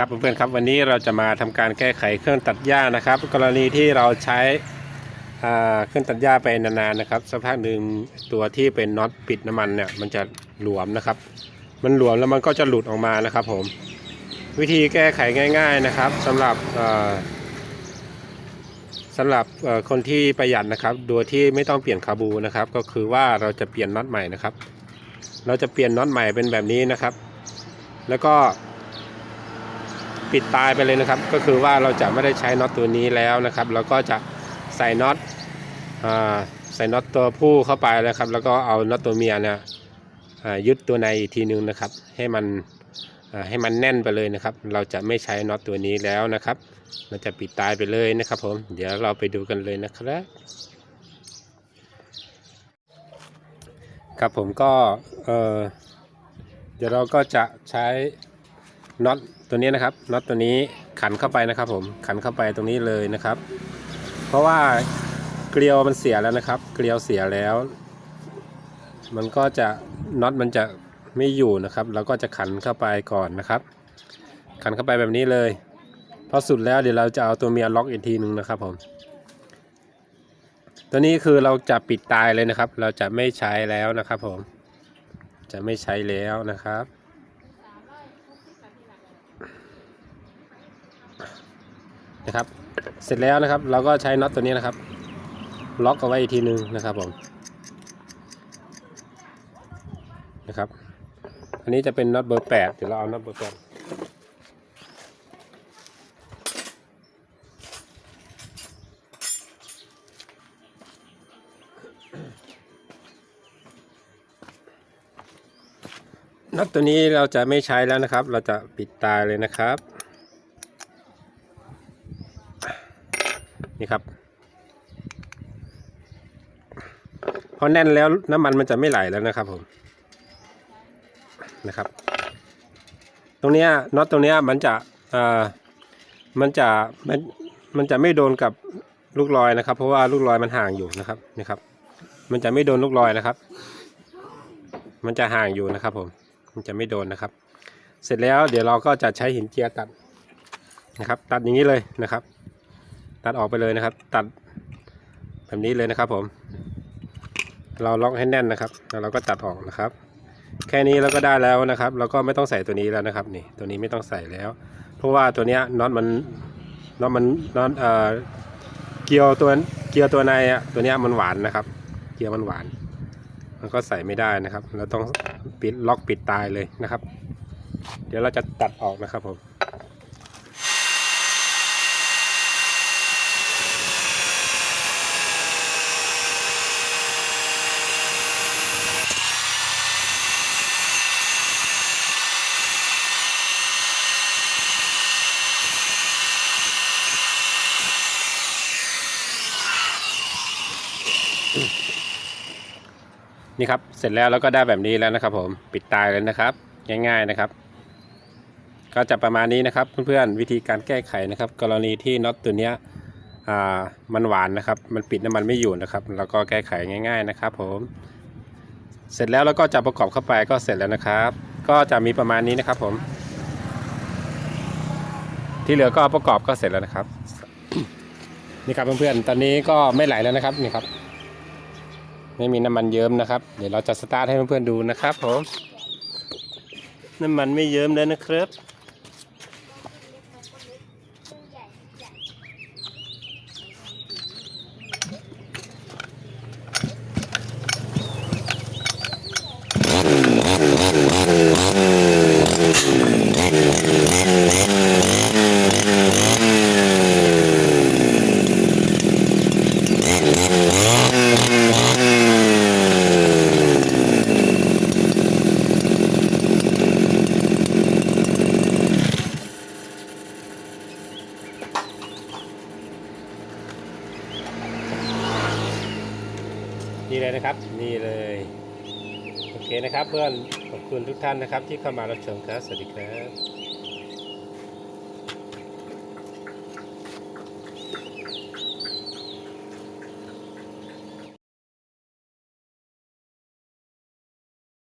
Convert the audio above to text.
ครับเพื่อนๆครับวันนี้เราจะมาทำการแก้ไขเครื่องตัดหญ้านะครับ กรณีที่เราใช้เครื่องตัดหญ้าไปนานๆนะครับสักพักหนึ่งตัวที่เป็นน็อตปิดน้ำมันเนี่ยมันจะหลวมนะครับ มันหลวมแล้วมันก็จะหลุดออกมานะครับ ผม วิธีแก้ไขง่าย ๆนะครับสำหรับเอ่อสำหรับคนที่ประหยัดนะครับ โดยที่ไม่ต้องเปลี่ยนคาบูนะครับ ก็คือว่าเราจะเปลี่ยนน็อตใหม่นะครับ เราจะเปลี่ยนน็อตใหม่เป็นแบบนี้นะครับ แล้วก็ ปิดตายไปเลยนะครับ ก็คือว่าเราจะไม่ได้ใช้น็อตตัวนี้แล้วนะครับ เราก็จะใส่น็อตใส่น็อตตัวผู้เข้าไปแล้วครับ แล้วก็เอาน็อตตัวเมียเนี่ยยึดตัวในอีกทีนึงนะครับ ให้มันให้มันแน่นไปเลยนะครับ เราจะไม่ใช้น็อตตัวนี้แล้วนะครับเราจะปิดตายไปเลยนะครับผมเดี๋ยวเราไปดูกันเลยนะครับครับผมก็เเดี๋ยวเราก็จะใช้ น็อตตัวนี้นะครับน็อตตัวนี้ขันเข้าไปนะครับ ผมขันเข้าไปตรงนี้เลยนะครับ เพราะว่าเกลียวมันเสียแล้วนะครับ เกลียวเสียแล้ว มันก็จะน็อตมันจะไม่อยู่นะครับเราก็จะขันเข้าไปก่อนนะครับ ขันเข้าไปแบบนี้เลยพอสุดแล้วเดี๋ยวเราจะเอาตัวเมียล็อกอีกทีหนึ่งนะครับผมตัวนี้คือเราจะปิดตายเลยนะครับ เราจะไม่ใช้แล้วนะครับผม จะไม่ใช้แล้วนะครับ นะครับ เสร็จแล้วนะครับ เราก็ใช้น็อตตัวนี้นะครับ ล็อกเอาไว้อีกทีนึงนะครับผมนะครับ อันนี้จะเป็นน็อตเบอร์แปดเดี๋ยวเราเอาน็อตเบอร์แปดน็อตตัวนี้เราจะไม่ใช้แล้วนะครับ เราจะปิดตายเลยนะครับ นี่ครับพอแน่นแล้วน้ำมันมันจะไม่ไหลแล้วนะครับผมนะครับ ตรงเนี้ยน็อตตรงเนี้ยมันจะอ่ามันจะมันมันจะไม่โดนกับลูกลอยนะครับ เพราะว่าลูกลอยมันห่างอยู่นะครับนี่ครับ มันจะไม่โดนลูกลอยนะครับ มันจะห่างอยู่นะครับ ผม มันจะไม่โดนนะครับ เสร็จแล้วเดี๋ยวเราก็จะใช้หินเจียตัดนะครับ ตัดอย่างนี้เลยนะครับ ตัดออกไปเลยนะครับ ตัดแบบนี้เลยนะครับผม เราล็อกให้แน่นนะครับ แล้วเราก็ตัดออกนะครับ แค่นี้เราก็ได้แล้วนะครับเราก็ไม่ต้องใส่ตัวนี้แล้วนะครับ นี่ตัวนี้ไม่ต้องใส่แล้ว เพราะว่าตัวเนี้ยน็อตมันน็อตมันน็อตเอ่อเกียวตัวเกียวตัวในอะตัวเนี้ยมันหวานนะครับ เกียวมันหวาน มันก็ใส่ไม่ได้นะครับ เราต้องปิดล็อกปิดตายเลยนะครับ เดี๋ยวเราจะตัดออกนะครับผม นี่ครับเสร็จแล้วแล้วก็ได้แบบนี้แล้วนะครับ ผมปิดตายเลยนะครับ ง่าย ๆนะครับ ก็จะประมาณนี้นะครับ เพื่อนๆวิธีการแก้ไขนะครับ กรณีที่น็อตตัวเนี้ยอ่ามันหวานนะครับ มันปิดน้ำมันไม่อยู่นะครับ แล้วก็แก้ไขง่าย ๆนะครับ ผมเสร็จแล้วแล้วก็จะประกอบเข้าไปก็เสร็จแล้วนะครับ ก็จะมีประมาณนี้นะครับ ผม ที่เหลือก็ประกอบก็เสร็จแล้วนะครับ นี่ครับเพื่อนๆตอนนี้ก็ไม่ไหลแล้วนะครับนี่ครับ ไม่มีน้ำมันเยิ้มนะครับ เดี๋ยวเราจะสตาร์ทให้เพื่อนๆดูนะครับผม น้ำมันไม่เยิ้มเลยนะครับ นี่เลยนะครับ นี่เลย โอเคนะครับเพื่อนขอบคุณทุกท่านนะครับ ที่เข้ามารับชมครับ สวัสดีครับ